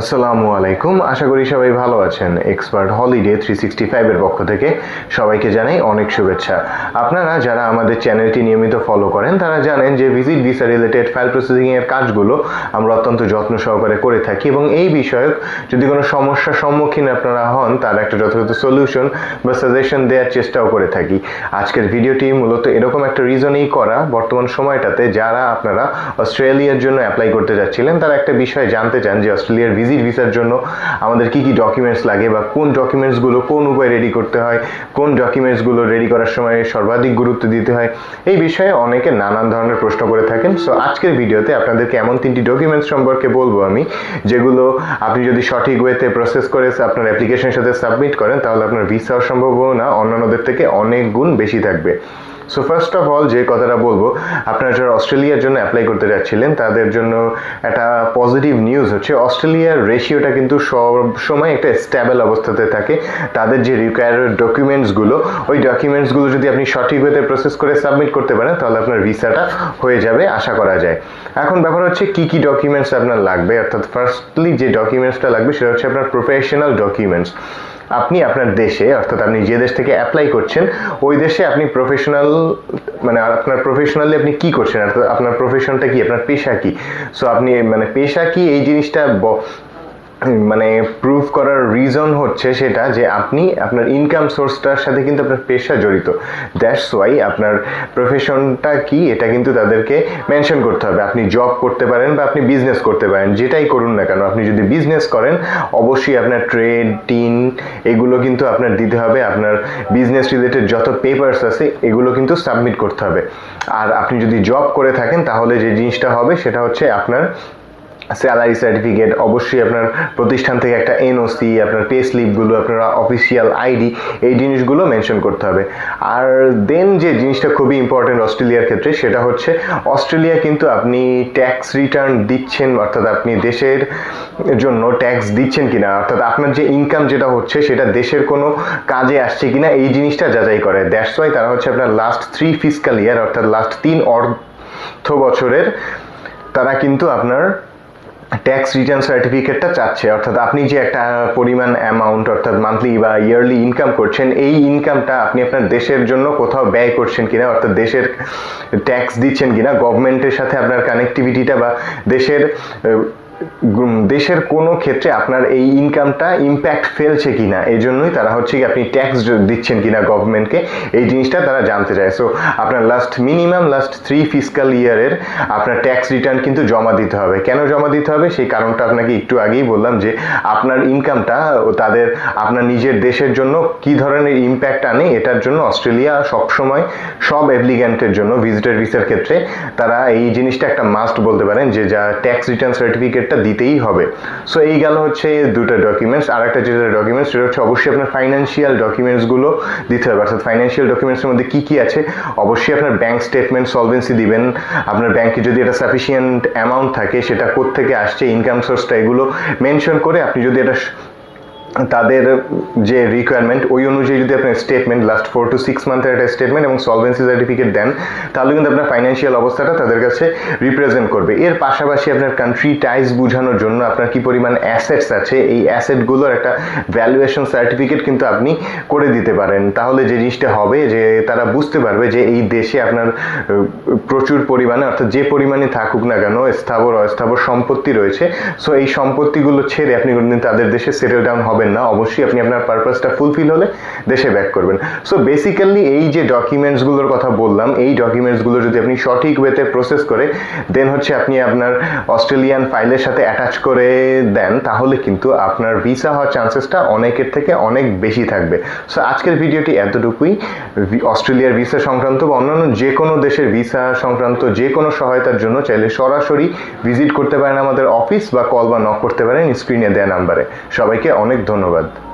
আসসালামু আলাইকুম। আশা করি সবাই ভালো আছেন। এক্সপার্ট হলিডে থ্রি সিক্সটি ফাইভের পক্ষ থেকে সবাইকে জানাই অনেক শুভেচ্ছা। আপনারা যারা আমাদের চ্যানেলটি নিয়মিত ফলো করেন, তারা জানেন যে ভিজিট ভিসা রিলেটেড ফাইল প্রসেসিংয়ের কাজগুলো আমরা অত্যন্ত যত্ন সহকারে করে থাকি এবং এই বিষয়ক যদি কোনো সমস্যার সম্মুখীন আপনারা হন, তার একটা যথাযথ সলিউশন বা সাজেশন দেওয়ার চেষ্টাও করে থাকি। আজকের ভিডিওটি মূলত এরকম একটা রিজনেই করা। বর্তমান সময়টাতে যারা আপনারা অস্ট্রেলিয়ার জন্য অ্যাপ্লাই করতে যাচ্ছিলেন, তারা একটা বিষয় জানতে চান যে অস্ট্রেলিয়ার ভিজিট ভিসার জন্য আমাদের কি কি ডকুমেন্টস লাগে বা কোন ডকুমেন্টসগুলো কোন উপায়ে রেডি করতে হয়, কোন ডকুমেন্টসগুলো রেডি করার সময় সর্বাধিক গুরুত্ব দিতে হয়, এই বিষয়ে অনেকে নানান ধরনের প্রশ্ন করে থাকেন। সো আজকের ভিডিওতে আপনাদেরকে এমন তিনটি ডকুমেন্টস সম্পর্কে বলব আমি, যেগুলো আপনি যদি সঠিক ওয়েতে প্রসেস করে আপনার অ্যাপ্লিকেশনের সাথে সাবমিট করেন, তাহলে আপনার ভিসা সম্ভাবনা অন্যান্যদের থেকে অনেক গুণ বেশি থাকবে। সো ফার্স্ট অফ অল যে কথাটা বলব, আপনারা যারা অস্ট্রেলিয়ার জন্য অ্যাপ্লাই করতে যাচ্ছিলেন, তাদের জন্য একটা পজিটিভ নিউজ হচ্ছে অস্ট্রেলিয়ার রেশিওটা কিন্তু সব সময় একটা স্ট্যাবল অবস্থাতে থাকে। তাদের যে রিকোয়ার ডকুমেন্টসগুলো ওই ডকুমেন্টসগুলো যদি আপনি সঠিক প্রসেস করে সাবমিট করতে পারেন, তাহলে আপনার ভিসাটা হয়ে যাবে, আশা করা যায়। এখন ব্যাপার হচ্ছে, কি কি ডকুমেন্টস আপনার লাগবে? অর্থাৎ ফার্স্টলি যে ডকুমেন্টসটা লাগবে, সেটা হচ্ছে আপনার প্রফেশনাল ডকুমেন্টস আপনি আপনার দেশে, অর্থাৎ আপনি যে দেশ থেকে অ্যাপ্লাই করছেন, ওই দেশে আপনি প্রফেশনাল মানে আপনার প্রফেশনালি আপনি কি করছেন? অর্থাৎ আপনার প্রফেশনটা কি? আপনার পেশা কি? সো আপনি মানে পেশা কি? এই জিনিসটা মানে প্রুফ করার রিজন হচ্ছে সেটা যে আপনি আপনার ইনকাম সোর্সটার সাথে কিন্তু আপনার পেশা জড়িত। দ্যাটস ওয়াই আপনার প্রফেশনটা কি, এটা কিন্তু তাদেরকে মেনশন করতে হবে। আপনি জব করতে পারেন বা আপনি বিজনেস করতে পারেন, যেটাই করুন না কেন। আপনি যদি বিজনেস করেন, অবশ্যই আপনার ট্রেড টিন এগুলো কিন্তু আপনার দিতে হবে। আপনার বিজনেস রিলেটেড যত পেপারস আছে, এগুলো কিন্তু সাবমিট করতে হবে। আর আপনি যদি জব করে থাকেন, তাহলে যে জিনিসটা হবে, সেটা হচ্ছে আপনার স্যালারি সার্টিফিকেট, অবশ্যই আপনার প্রতিষ্ঠান থেকে একটা এনওসি আপনার পে স্লিপগুলো আপনার অফিসিয়াল আইডি এই জিনিসগুলো মেনশন করতে হবে। আর দেন যে জিনিসটা খুবই ইম্পর্টেন্ট অস্ট্রেলিয়ার ক্ষেত্রে, সেটা হচ্ছে অস্ট্রেলিয়া কিন্তু আপনি ট্যাক্স রিটার্ন দিচ্ছেন, অর্থাৎ আপনি দেশের জন্য ট্যাক্স দিচ্ছেন কিনা, অর্থাৎ আপনার যে ইনকাম যেটা হচ্ছে, সেটা দেশের কোনো কাজে আসছে কিনা, এই জিনিসটা যাচাই করে। দ্যাটস ওয়াই তারা হচ্ছে আপনার লাস্ট থ্রি ফিসকাল ইয়ার অর্থাৎ লাস্ট তিন অর্থ বছরের, তারা কিন্তু আপনার ট্যাক্স রিটার্ন সার্টিফিকেটটা চাচ্ছে, অর্থাৎ আপনি যে একটা পরিমাণ অ্যামাউন্ট অর্থাৎ মান্থলি বা ইয়ারলি ইনকাম করছেন, এই ইনকামটা আপনি আপনার দেশের জন্য কোথাও ব্যয় করছেন কিনা, অর্থাৎ দেশের ট্যাক্স দিচ্ছেন কিনা গভর্নমেন্টের সাথে আপনার কানেক্টিভিটিটা বা দেশের দেশের কোনো ক্ষেত্রে আপনার এই ইনকামটা ইম্প্যাক্ট ফেলছে কিনা, এই জন্যই তারা হচ্ছে কি আপনি ট্যাক্স দিচ্ছেন কিনা গভর্নমেন্টকে এই জিনিসটা তারা জানতে চায়। সো আপনার last minimum last three fiscal ইয়ারের আপনার ট্যাক্স রিটার্ন কিন্তু জমা দিতে হবে। কেন জমা দিতে হবে? সেই কারণটা আপনাকে একটু আগেই বললাম যে, আপনার ইনকামটা তাদের, আপনার নিজের দেশের জন্য কি ধরনের ইম্প্যাক্ট আনে, এটার জন্য অস্ট্রেলিয়া সবসময় সব অ্যাপ্লিক্যান্টের জন্য ভিজিটার ভিসার ক্ষেত্রে তারা এই জিনিসটা একটা মাস্ট বলতে পারেন যে, যা ট্যাক্স রিটার্ন সার্টিফিকেটটা দিতেই হবে। সো এই গেল হচ্ছে দুটো ডকুমেন্টস আর একটা যেটা ডকুমেন্টস সেটা হচ্ছে অবশ্যই আপনার ফাইন্যান্সিয়াল ডকুমেন্টসগুলো দিতে হবে। অর্থাৎ ফাইন্যান্সিয়াল ডকুমেন্টসের মধ্যে কী কী আছে? অবশ্যই আপনার ব্যাঙ্ক স্টেটমেন্ট সলভেন্সি দিবেন। আপনার ব্যাংকে যদি এটা সাফিসিয়েন্ট অ্যামাউন্ট থাকে, সেটা কোথেকে আসছে ইনকাম সোর্সটা এগুলো মেনশন করে আপনি যদি এটা তাদের যে রিকোয়ারমেন্ট ওই অনুযায়ী যদি আপনার statement last four to six মান্থের একটা স্টেটমেন্ট এবং সলভেন্সি সার্টিফিকেট দেন, তাহলে কিন্তু আপনার ফাইন্যান্সিয়াল অবস্থাটা তাদের কাছে রিপ্রেজেন্ট করবে। এর পাশাপাশি আপনার কান্ট্রি টাইজ বোঝানোর জন্য আপনার কি পরিমাণ অ্যাসেটস আছে, এই অ্যাসেটগুলোর একটা ভ্যালুয়েশন সার্টিফিকেট কিন্তু আপনি করে দিতে পারেন। তাহলে যে জিনিসটা হবে যে তারা বুঝতে পারবে যে এই দেশে আপনার প্রচুর পরিমাণে, অর্থাৎ যে পরিমাণে থাকুক না কেন স্থাবর অস্থাবর সম্পত্তি রয়েছে। সো এই সম্পত্তিগুলো ছেড়ে আপনি কোনোদিন তাদের দেশে সেটেল ডাউন হবেন না, অবশ্যই আপনি আপনার পারপাসটা ফুলফিল হলে দেশে ব্যাক করবেন। সো বেসিক্যালি এই যে ডকুমেন্টসগুলোর কথা বললাম, এই ডকুমেন্টসগুলো যদি আপনি সঠিক ওয়েতে প্রসেস করে দেন হচ্ছে আপনি আপনার অস্ট্রেলিয়ান ফাইলের সাথে অ্যাটাচ করে দেন, তাহলে কিন্তু আপনার ভিসা হওয়ার চান্সেসটা অনেকের থেকে অনেক বেশি থাকবে। সো আজকের ভিডিওটি এতটুকুই। অস্ট্রেলিয়ার ভিসা সংক্রান্ত বা অন্যান্য যে কোনো দেশের ভিসা সংক্রান্ত যে কোনো সহায়তার জন্য চাইলে সরাসরি ভিজিট করতে পারেন আমাদের অফিস বা কল বা নক করতে পারেন স্ক্রিনে দেওয়া নাম্বারে সবাইকে অনেক ধন্যবাদ।